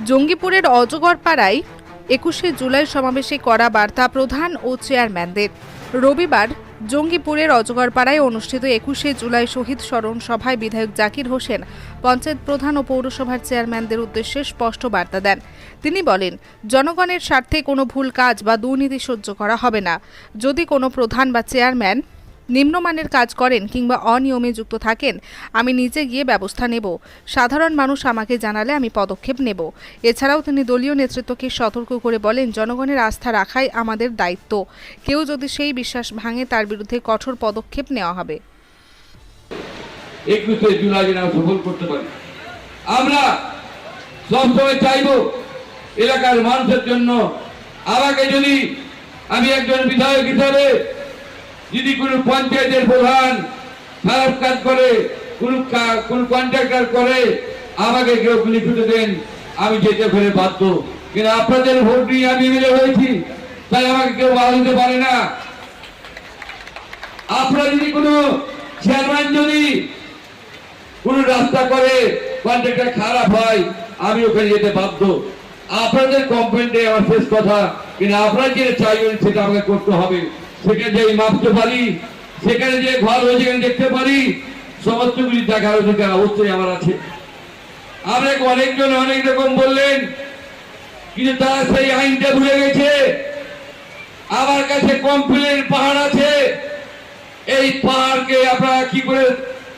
জঙ্গিপুরের অজগর পাড়ায় একুশে জুলাই সমাবেশে করা বার্তা প্রধান ও চেয়ারম্যানদের। রবিবার জঙ্গিপুরের অজগরপাড়ায় অনুষ্ঠিত একুশে জুলাই শহীদ স্মরণ সভায় বিধায়ক জাকির হোসেন, পঞ্চায়েত প্রধান ও পৌরসভার চেয়ারম্যানদের উদ্দেশ্যে স্পষ্ট বার্তা দেন। তিনি বলেন, জনগণের স্বার্থে কোনো ভুল কাজ বা দুর্নীতি সহ্য করা হবে না। যদি কোনো প্রধান বা চেয়ারম্যান নিম্নমানের কাজ করেন কিংবা অনিয়মে যুক্ত থাকেন, আমি নিজে গিয়ে ব্যবস্থা নেব। সাধারণ মানুষ আমাকে জানালে আমি পদক্ষেপ নেব। এছাড়াও তিনি দলীয় নেতৃত্বকে সতর্ক করে বলেন, জনগণের আস্থা রাখাই আমাদের দায়িত্ব। কেউ যদি সেই বিশ্বাস ভাঙে, তার বিরুদ্ধে কঠোর পদক্ষেপ নেওয়া হবে। আমরা সবসময় চাইব, এলাকার মানুষের জন্য। আমাকে যদি আমি একজন বিধায়ক হিসাবে যদি কোনো পঞ্চায়েতের প্রধান খারাপ কাজ করে, কোন কোন কন্ট্রাক্টর করে, আমাকে কেউ লিখিত দেন, আমি যেতে ফেরে বাধ্য। কিন্তু আপনাদের ভোট নিয়ে আমি মিলে হয়েছি, তাই আমাকে কেউ বাধা দিতে পারে না। আপনারা যদি কোনো চেয়ারম্যান যদি কোন রাস্তা করে কন্ট্রাক্টর খারাপ হয়, আমি ওখানে যেতে বাধ্য। আপনাদের কমপ্লেন্টে আমার শেষ কথা, কিন্তু আপনারা যেটা চাইবেন সেটা আমাকে করতে হবে। সেখানে যে মাপতে পারি সেখানে যে ঘর যেখানে দেখতে পারি। সমস্ত গুলি দেখার অধিকার অবশ্যই আমার আছে। আমরা অনেকজন অনেক রকম বললেন, কিন্তু তারা সেই আইনটা ভুলে গেছে। আমার কাছে কমপ্লেন পাহাড় আছে। এই পাহাড়কে আপনারা কি করে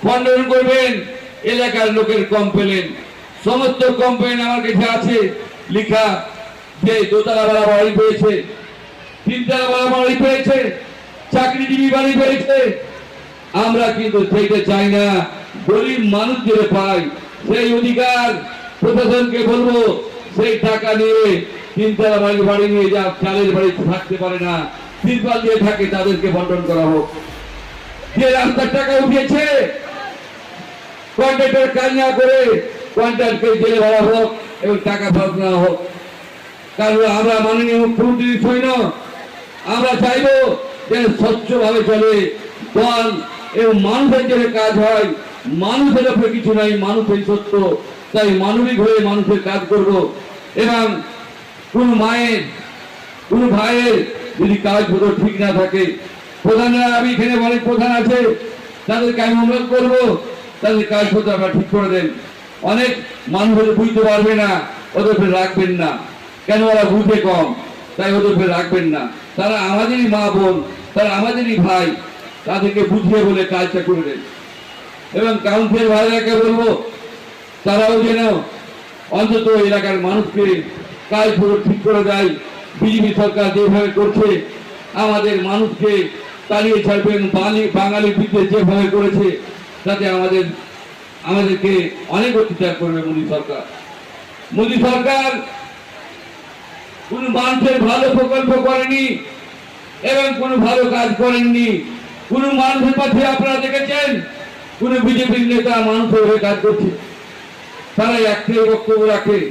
খণ্ডন করবেন? এলাকার লোকের কমপ্লেন। সমস্ত কমপ্লেন আমার কাছে আছে। লিখা যে দোতলা বাড়ি পেয়েছে তিনতলা বাড়ি পেয়েছে চাকরিজীবী বাড়ি পেয়েছে আমরা কিন্তু সেইটা চাই না, গরিব মানুষ যেটা পাই। সেই অধিকার প্রশাসনকে বলব, সেই টাকা নিয়ে তিনতলা বাড়ি বাড়ি নিয়ে যা, চালের বাড়ি থাকতে পারে না। তিরপাল দিয়ে থাকে, তাদেরকে বন্টন করা হোক। যে রাস্তার টাকা উঠেছে কন্ট্রাক্টর কাজ না করে কন্ট্রাক্টকে জেলে ভরা হোক এবং টাকা ফেরত নেওয়া হোক। কারণ আমরা মাননীয় মুখ্যমন্ত্রী, সৈন্য আমরা চাইব যে স্বচ্ছভাবে চলে। দল এবং মানুষের জন্য কাজ হয়, মানুষের উপরে কিছু নাই, মানুষই সত্য। তাই মানবিক হয়ে মানুষের কাজ করব। এবং কোন মায়ের, কোন ভাইয়ের যদি কাজ মতো ঠিক না থাকে, প্রধানরা আমি এখানে অনেক প্রধান আছে, তাদেরকে আমি অনুরোধ করব, তাদের কাজ পত্র আপনারা ঠিক করে দেন। অনেক মানুষ হয়তো বুঝতে পারবে না, ওদের রাখবেন না। কেন ওরা বুঝে কম? তাই ওদের উপরে রাখবেন না। তারা আমাদেরই মা বোন, তারা আমাদেরই ভাই, তাদেরকে বুঝিয়ে বলে কাজটা করে দেন এবং কাউন্সিলর ভাইরাকে বলব, তারাও যেন অন্তত এলাকার মানুষকে কাজ পুরো ঠিক করে দেয়। বিজেপি সরকার যেভাবে করছে, আমাদের মানুষকে তাড়িয়ে ছাড়বেন, বাঙালি বিদ্যুৎ যেভাবে করেছে, তাতে আমাদের, আমাদেরকে অনেক অত্যাচার করবে মোদী সরকার। মোদী সরকার কোন মানুষের ভালো প্রকল্প করেনি এবং কোন ভালো কাজ করেননি। কোন মানুষের পাশে আপনারা দেখেছেন? কোন বিজেপির নেতা মানুষের হয়ে কাজ করছে। তারা একটাই বক্তব্য রাখে,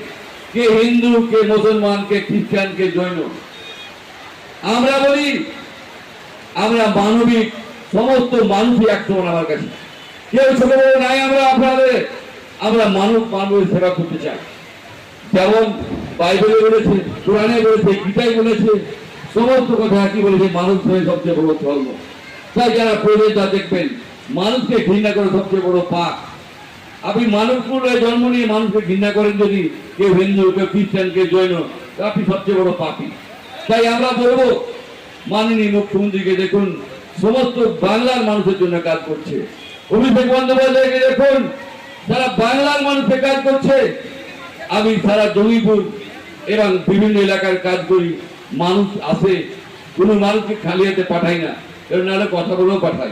কে হিন্দু, কে মুসলমান, কে খ্রিস্টান, কে জৈন। আমরা বলি, আমরা মানবিক, সমস্ত মানুষই একসমান আমার কাছে। কেউ ছোট বড় নাই আমরা আপনাদের। আমরা মানব, মানবের সেবা করতে চাই। যেমন বাইবেলে বলেছে, কোরআনে বলেছে, গীতায় বলেছে, সমস্ত কথা একই বলেছে, মানুষ হয়ে সবচেয়ে বড় ধর্ম। তাই যারা পড়বে, তা দেখবেন, মানুষকে ঘৃণা করে সবচেয়ে বড় পাপ। আপনি মানুষ জন্ম নিয়ে মানুষকে ঘৃণা করেন যদি, কেউ হিন্দু, কেউ খ্রিস্টান, কেউ জৈন, আপনি সবচেয়ে বড় পাপি। তাই আমরা বলব, মাননীয় মুখ্যমন্ত্রীকে দেখুন, সমস্ত বাংলার মানুষের জন্য কাজ করছে। অভিষেক বন্দ্যোপাধ্যায়কে দেখুন, সারা বাংলার মানুষের কাজ করছে। আমি সারা জঙ্গিপুর এবং বিভিন্ন এলাকার কাজ করি, মানুষ আসে, কোনো মানুষকে খালি হাতে পাঠাই না এর নাহলে কথা বলেও পাঠাই